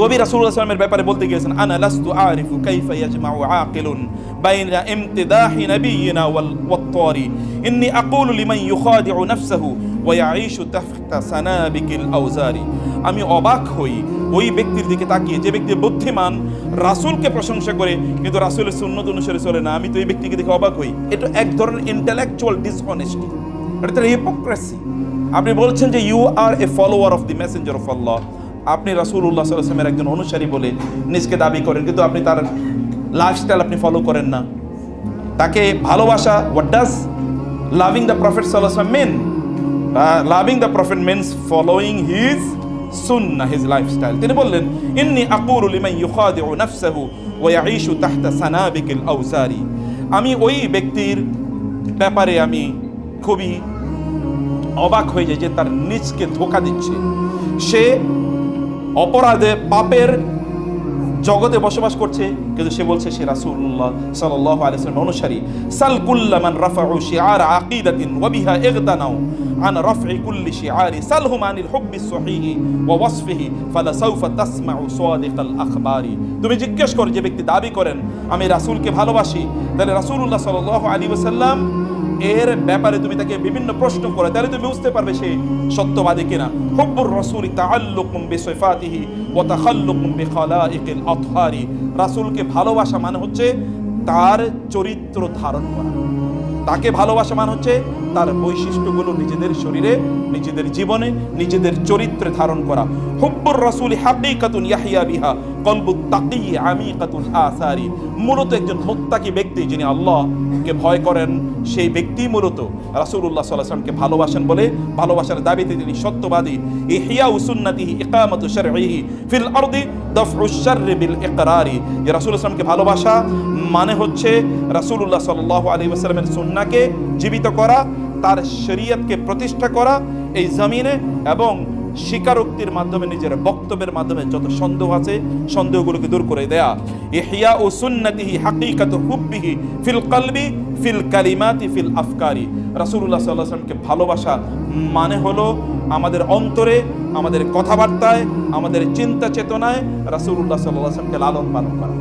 কবি রাসূলুল্লাহ সাল্লামের ব্যাপারে বলতে গিয়েছেন, আনা লাস্তু আরিফু কাইফা ইয়াজমাউ আকিলুন বাইনা ইমতিদাহি নাবিয়িনা ওয়াল, ওয়াত্তারি। আকুলু লিমান ইউখাদিউ নাফসাহু ওয়া তাহতা সানাবিকিল আওজারি। আমি অবাক হই ওই ব্যক্তির দিকে তাকিয়ে, যে ব্যক্তি বুদ্ধিমান, রাসূলকে প্রশংসা করে, কিন্তু রাসূলের সুন্নত অনুসারে চলে না। আমি তো এই ব্যক্তিকে দেখে অবাক হই। এটা এক ধরনের ইন্টেলেকচুয়াল ডিসঅনেস্টি এটা হিপোক্রেসি আপনি বলছেন যে you are a follower of the messenger of আল্লাহ আপনি রাসূলুল্লাহ সাল্লামের একজন অনুসারী বলে নিজকে দাবি করেন, কিন্তু আপনি তার লাইফস্টাইল আপনি ফলো করেন না। তাকে ভালোবাসা what does loving the prophet সাল্লাহ means loving the prophet means following his Sunnah his lifestyle তিনি বললেন, ইন্নি আকুরু লিমান ইউখাদিউ নাফসাহু ওয়া ইয়াঈশু তাহতা সানাবিকিল আওজারি আমি ওই ব্যক্তির ব্যাপারে আমি খুবই অবাক হয়ে যায় যে তার নিজকে ধোকা দিচ্ছে। সে অপরাধে পাপের জগতে বসবাস করছে, কিন্তু সে বলছে সে রাসূলুল্লাহ সাল্লাল্লাহু আলাইহি অনুসারী, সাল কুল্লামান রাফাউ শিআর আকিদাতিন ওয়া বিহা ইগতানাউ আন রাফ'i কুল্লি শিআরি সালহুম আনিল হুব্বি সহিহি ওয়া ওয়াসফিহি ফালা সাউফা তাসমাউ সাদিকাল আখবারি। তুমি জিজ্ঞেস করো, যে ব্যক্তি দাবি করেন, আমি রাসূলকে ভালোবাসি। তাহলে রাসূলুল্লাহ সাল্লাল্লাহু আলাইহি ওয়াসাল্লাম এর ব্যাপারে তুমি তাকে বিভিন্ন প্রশ্ন করে, তাহলে তুমি বুঝতে পারবে সে সত্যবাদী কিনা। হুব্বুর রাসূলি তাআল্লুকুম বিসিফাতিহি ওয়া তাখাল্লুকুম বিখালাইকিল আতহারি। রাসূলকে ভালোবাসা মানে হচ্ছে তার চরিত্র ধারণ করা। তাকে ভালোবাসা মানে হচ্ছে তার বৈশিষ্ট্যগুলো নিজেদের শরীরে, নিজেদের জীবনে, নিজেদের চরিত্রে ধারণ করা। হুব্বুর রাসূল হাকিকাতুন ইয়াহিয়া বিহা। আসারি। মূলত একজন মুত্তাকি ব্যক্তি যিনি আল্লাহকে ভয় করেন, সেই ব্যক্তি মূলত রাসূলুল্লাহ সাল্লাল্লাহু আলাইহি ভালোবাসেন বলে ভালোবাসার দাবিতে তিনি সত্যবাদী। ইহিয়া সুন্নতিহি ইকামাতু শারঈহি ফিল আরদি দফউ শাররি বিল ইকরারি। যে রাসূলুল্লাহ সাল্লামকে ভালোবাসা মানে হচ্ছে রাসূলুল্লাহ সাল্লাল্লাহু আলাইহি ওয়াসাল্লামের সুন্নাহকে জীবিত করা, তার শরীয়তকে প্রতিষ্ঠা করা এই জমিনে এবং স্বীকারোক্তির মাধ্যমে, নিজের বক্তব্যের মাধ্যমে যত সন্দেহ আছে, সন্দেহগুলোকে দূর করে দেয়া। ইহিয়া ও সুন্নতিহি হাকিকাত হুব্বিহি ফিল কলবি, ফিল কালিমাতি, ফিল আফকারি। রাসূলুল্লাহ সাল্লাল্লাহু আলাইহি ওয়াসাল্লামকে ভালোবাসা মানে হলো আমাদের অন্তরে, আমাদের কথাবার্তায়, আমাদের চিন্তা চেতনায় রাসূলুল্লাহ সাল্লাল্লাহু আলাইহি ওয়াসাল্লামকে লালন পালন করা।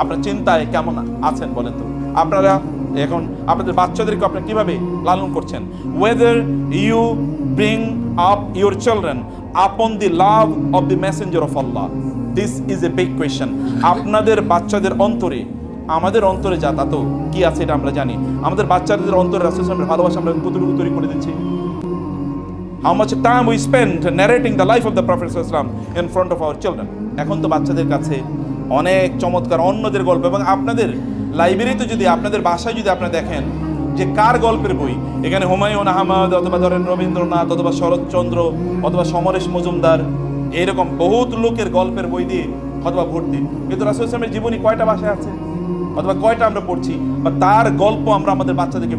আপনার চিন্তায় কেমন আছেন বলেন তো? আপনারা এখন আপনাদের বাচ্চাদেরকে আপনারা কীভাবে লালন করছেন? Whether you bring up your children upon the love of the messenger of Allah this is a big question আপনাদের বাচ্চাদের অন্তরে, আমাদের অন্তরে যা, তা তো কি আছে এটা আমরা জানি। আমাদের বাচ্চাদের অন্তরে রাসূল সাল্লাল্লাহু আলাইহি ভালোবাসা আমরা কতটুকু তৈরি করে দিচ্ছি? How much time we spend narrating the life of the professor Islam in front of our children এখন তো বাচ্চাদের কাছে অনেক চমৎকার অন্যদের গল্প এবং আপনাদের লাইব্রেরিতে যদি আপনাদের বাসায় যদি আপনারা দেখেন যে কার গল্পের বই, এখানে হুমায়ুন আহমদ অথবা ধরেন রবীন্দ্রনাথ অথবা শরৎচন্দ্র অথবা সমরেশ মজুমদার এইরকম বহুত লোকের গল্পের বই দিয়ে অথবা ভর্তি। কিন্তু রাসুল ইসলামের জীবনী কয়টা বাসায় আছে? অথবা কয়টা আমরা পড়ছি? বা তার গল্প আমরা আমাদের বাচ্চাদেরকে